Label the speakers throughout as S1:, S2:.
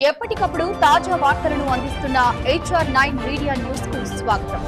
S1: ఎప్పటికప్పుడు తాజా వార్తలను అందిస్తున్న హెచ్ఆర్ నైన్ మీడియా న్యూస్కు స్వాగతం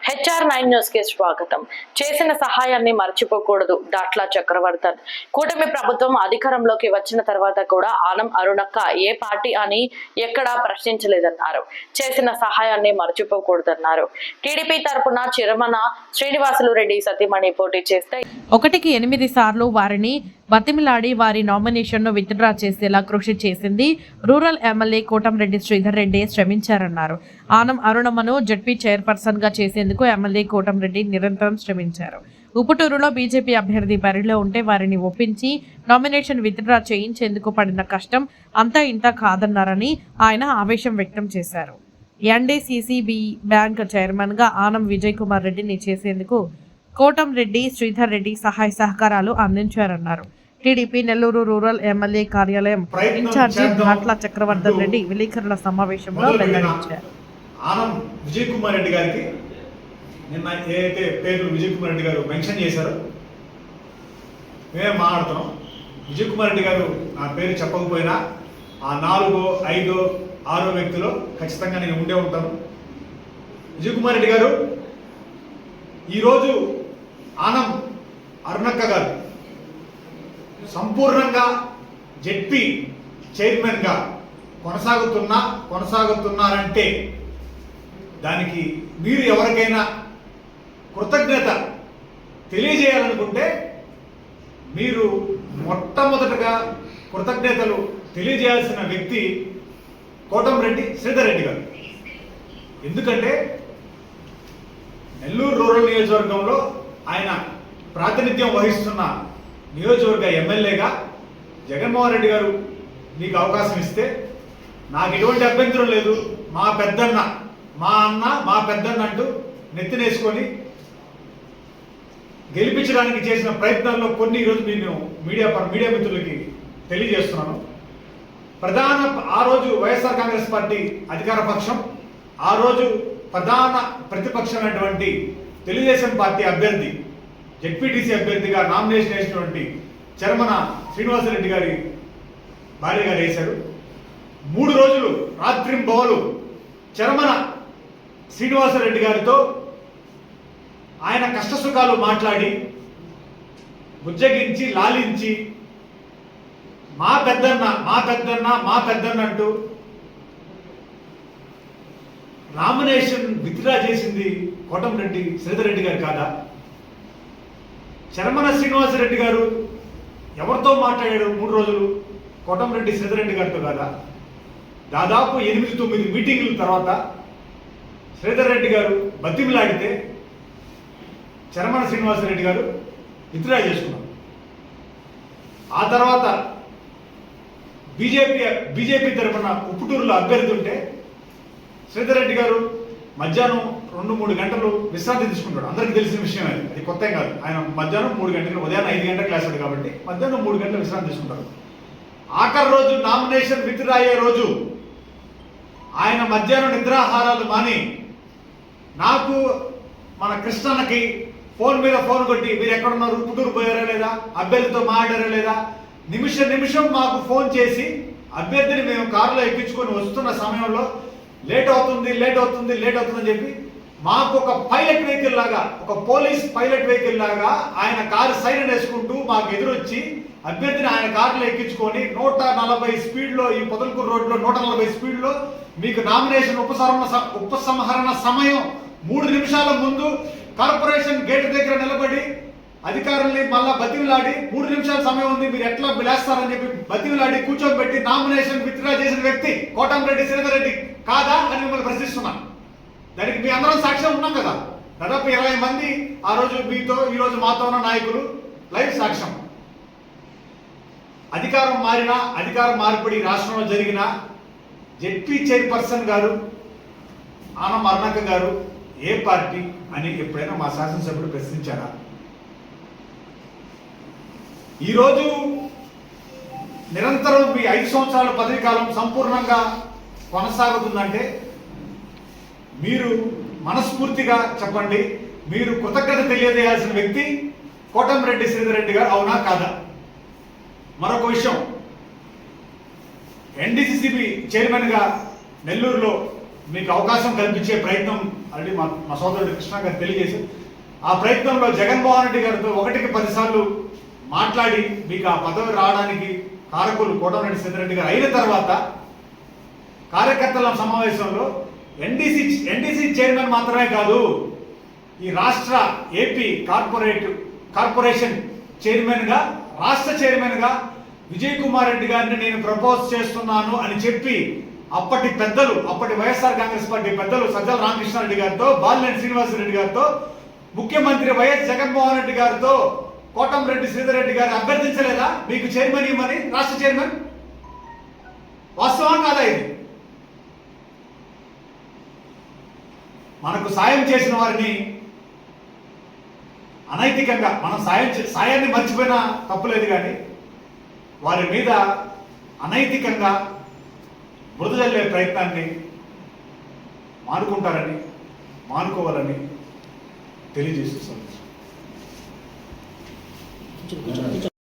S2: హెచ్ఆర్ నైన్ న్యూస్కి స్వాగతం. చేసిన సహాయాన్ని మర్చిపోకూడదు దాట్లా చక్రవర్తన్ కూటమి ప్రభుత్వం అధికారంలోకి వచ్చిన తర్వాత కూడా ఆనం అరుణక్క ఏ పార్టీ అని ఎక్కడా ప్రశ్నించలేదన్నారు. చేసిన సహాయాన్ని మర్చిపోకూడదన్నారు. టీడీపీ తరపున చిరమన శ్రీనివాసులు రెడ్డి సతీమణి పోటీ చేస్తే
S3: ఒకటికి ఎనిమిది సార్లు వారిని బతిమిలాడి వారి నామినేషన్ను విత్డ్రా చేసేలా కృషి చేసింది రూరల్ ఎమ్మెల్యే కోటంరెడ్డి శ్రీధర్ రెడ్డి శ్రమించారన్నారు. ఆనం అరుణమ్మను జడ్పీ చైర్పర్సన్గా చేసేందుకు ఎమ్మెల్యే కోటంరెడ్డి నిరంతరం శ్రమించారు. ఉపుటూరులో బీజేపీ అభ్యర్థి బరిలో ఉంటే వారిని ఒప్పించి నామినేషన్ విత్డ్రా చేయించేందుకు పడిన కష్టం అంతా ఇంత కాదన్నారని ఆయన ఆవేశం వ్యక్తం చేశారు. ఎన్డీసీసీబీ బ్యాంక్ చైర్మన్గా ఆనం విజయ్ కుమార్ రెడ్డిని చేసేందుకు కోటంరెడ్డి శ్రీధర్ రెడ్డి సహాయ సహకారాలు అందించారన్నారు. టీడీపీ నెల్లూరు రూరల్ ఎమ్మెల్యే కార్యాలయం ఇన్ఛార్జి. భాట్ల చక్రవర్ధన్ రెడ్డి విలేకరుల సమావేశంలో వెల్లడించారు.
S4: ఆనం విజయ్ కుమార్ రెడ్డి గారికి నిన్న ఏదైతే పేర్లు విజయ్ కుమార్ రెడ్డి గారు మెన్షన్ చేశారో మేమే మాట్లాడుతున్నాం. విజయ్ కుమార్ రెడ్డి గారు నా పేరు చెప్పకపోయినా ఆ నాలుగో ఐదో ఆరో వ్యక్తిలో ఖచ్చితంగా నేను ఉండే ఉంటాను. విజయ్ కుమార్ రెడ్డి గారు ఈరోజు ఆనం అరుణక్క గారు సంపూర్ణంగా జెడ్పీ చైర్మన్గా కొనసాగుతున్నా కొనసాగుతున్నారంటే దానికి మీరు ఎవరికైనా కృతజ్ఞత తెలియజేయాలనుకుంటే మీరు మొట్టమొదటగా కృతజ్ఞతలు తెలియజేయాల్సిన వ్యక్తి కోటంరెడ్డి శ్రీధర్రెడ్డి గారు. ఎందుకంటే నెల్లూరు రూరల్ నియోజకవర్గంలో ఆయన ప్రాతినిధ్యం వహిస్తున్న నియోజకవర్గ ఎమ్మెల్యేగా జగన్మోహన్ రెడ్డి గారు మీకు అవకాశం ఇస్తే నాకు ఎటువంటి అభ్యంతరం లేదు. మా పెద్దన్న మా అన్న మా పెద్దన్న అంటూ నెత్తినేసుకొని గెలిపించడానికి చేసిన ప్రయత్నాల్లో కొన్ని ఈరోజు నేను మీడియా మీడియా మిత్రులకి తెలియజేస్తున్నాను. ప్రధాన ఆ రోజు వైఎస్ఆర్ కాంగ్రెస్ పార్టీ అధికార పక్షం ఆ రోజు ప్రధాన ప్రతిపక్షమైనటువంటి తెలుగుదేశం పార్టీ అభ్యర్థి జెడ్పీటీసీ అభ్యర్థిగా నామినేషన్ వేసినటువంటి చర్మన శ్రీనివాసరెడ్డి గారి భార్య గారు వేశారు. మూడు రోజులు రాత్రింబవలు చర్మన శ్రీనివాసరెడ్డి గారితో ఆయన కష్టసుఖాలు మాట్లాడి బుజ్జగించి లాలించి మా పెద్దన్న మా పెద్దన్న మా పెద్దన్న అంటూ నామినేషన్ విత్డ్రా చేసింది కోటంరెడ్డి శ్రీధర్ రెడ్డి గారు కాదా? చరమన శ్రీనివాసరెడ్డి గారు ఎవరితో మాట్లాడాడు మూడు రోజులు? కోటంరెడ్డి శ్రీధరెడ్డి గారితో కాదా? దాదాపు ఎనిమిది తొమ్మిది మీటింగుల తర్వాత శ్రీధర్ రెడ్డి గారు బతిమిలాడితే చరమణ శ్రీనివాసరెడ్డి గారు విత్డ్రా చేసుకున్నారు. ఆ తర్వాత బీజేపీ బీజేపీ తరఫున ఉప్పుటూరులో అభ్యర్థి ఉంటే శ్రీధర్ రెడ్డి గారు మధ్యాహ్నం రెండు మూడు గంటలు విశ్రాంతి తీసుకుంటాడు. అందరికీ తెలిసిన విషయం అది. అది కొత్త కాదు. ఆయన మధ్యాహ్నం మూడు గంటలు ఉదయం ఐదు గంటల క్లాస్ వేస్తాడు కాబట్టి మధ్యాహ్నం మూడు గంటలు విశ్రాంతి తీసుకుంటారు ఆఖరి రోజు నామినేషన్ విత్డ్రా అయ్యే రోజు ఆయన మధ్యాహ్నం నిద్రాహారాలు మాని నాకు మన కృష్ణన్నకి ఫోన్ మీద ఫోన్ కొట్టి మీరు ఎక్కడున్నారు? పుట్టూరు పోయారా లేదా? అభ్యర్థితో మాట్లాడారా లేదా? నిమిషం నిమిషం మాకు ఫోన్ చేసి అభ్యర్థిని మేము కారులో ఎక్కించుకొని వస్తున్న సమయంలో లేట్ అవుతుంది లేట్ అవుతుంది లేట్ అవుతుందని చెప్పి మాకు ఒక పైలట్ వెహికల్ లాగా ఒక పోలీస్ పైలట్ వెహికల్ లాగా ఆయన కారు సైరన్ వేసుకుంటూ మాకు ఎదురొచ్చి అభ్యర్థిని ఆయన కారులో ఎక్కించుకొని నూట నలభై స్పీడ్లో ఈ పొదలకూరు రోడ్లో నూట నలభై స్పీడ్లో మీకు నామినేషన్ ఉపసంహరణ స- ఉపసంహరణ సమయం మూడు నిమిషాల ముందు కార్పొరేషన్ గేట్ దగ్గర నిలబడి అధికారుల్ని మళ్ళా బతివిలాడి మూడు నిమిషాల సమయం ఉంది మీరు ఎట్లా బిలాస్తారని చెప్పి బతివిలాడి కూర్చోబెట్టి నామినేషన్ విత్డ్రా చేసిన వ్యక్తి కోటంరెడ్డి శ్రీధర్ రెడ్డి కాదా అని మిమ్మల్ని ప్రశ్నిస్తున్నాను. దానికి మీ అందరం సాక్ష్యం ఉన్నాం కదా. దాదాపు ఇరవై మంది ఆ రోజు మీతో ఈ రోజు మాతో ఉన్న నాయకులు లైవ్ సాక్ష్యం. అధికారం మారిన అధికారం మార్పిడి రాష్ట్రంలో జరిగిన జెడ్పీ చైర్పర్సన్ గారు ఆనం అరుణక్క గారు ఏ పార్టీ అని ఎప్పుడైనా మా శాసనసభ్యుడు ప్రశ్నించారా? ఈరోజు నిరంతరం మీ ఐదు సంవత్సరాల పదవి కాలం సంపూర్ణంగా కొనసాగుతుందంటే మీరు మనస్ఫూర్తిగా చెప్పండి. మీరు కృతజ్ఞత తెలియజేయాల్సిన వ్యక్తి కోటంరెడ్డి శ్రీధర్ రెడ్డి గారు అవునా కాదా? మరొక విషయం. ఎన్డీసీసీబీ చైర్మన్గా నెల్లూరులో మీకు అవకాశం కల్పించే ప్రయత్నం ఆల్రెడీ మా మా సోదరుడు కృష్ణ గారు తెలియజేశారు. ఆ ప్రయత్నంలో జగన్మోహన్ రెడ్డి గారితో ఒకటికి పదిసార్లు మాట్లాడి మీకు ఆ పదవి రావడానికి కారకులు కోటమరెడ్డి సిద్ధిరెడ్డి గారు అయిన తర్వాత కార్యకర్తల సమావేశంలో ఎన్డీసీ ఎన్డీసీ చైర్మన్ మాత్రమే కాదు ఈ రాష్ట్ర ఏపీ కార్పొరేట్ కార్పొరేషన్ చైర్మన్గా రాష్ట్ర చైర్మన్గా విజయ్ కుమార్ రెడ్డి గారిని నేను ప్రపోజ్ చేస్తున్నాను అని చెప్పి అప్పటి పెద్దలు అప్పటి వైఎస్ఆర్ కాంగ్రెస్ పార్టీ పెద్దలు సజ్జల రామకృష్ణారెడ్డి గారితో బాలినేని శ్రీనివాసరెడ్డి గారితో ముఖ్యమంత్రి వైఎస్ జగన్మోహన్ రెడ్డి గారితో కోటంరెడ్డి శ్రీధర్రెడ్డి గారు అభ్యర్థించలేదా? మీకు చైర్మన్ ఇవ్వమని? రాష్ట్ర చైర్మన్? వాస్తవం కాదా ఇది? మనకు సాయం చేసిన వారిని అనైతికంగా మనం సాయం చే- సాయాన్ని మర్చిపోయినా తప్పులేదు కానీ వారి మీద అనైతికంగా మృదుజల్లే ప్రయత్నాన్ని మానుకుంటారని మానుకోవాలని 这个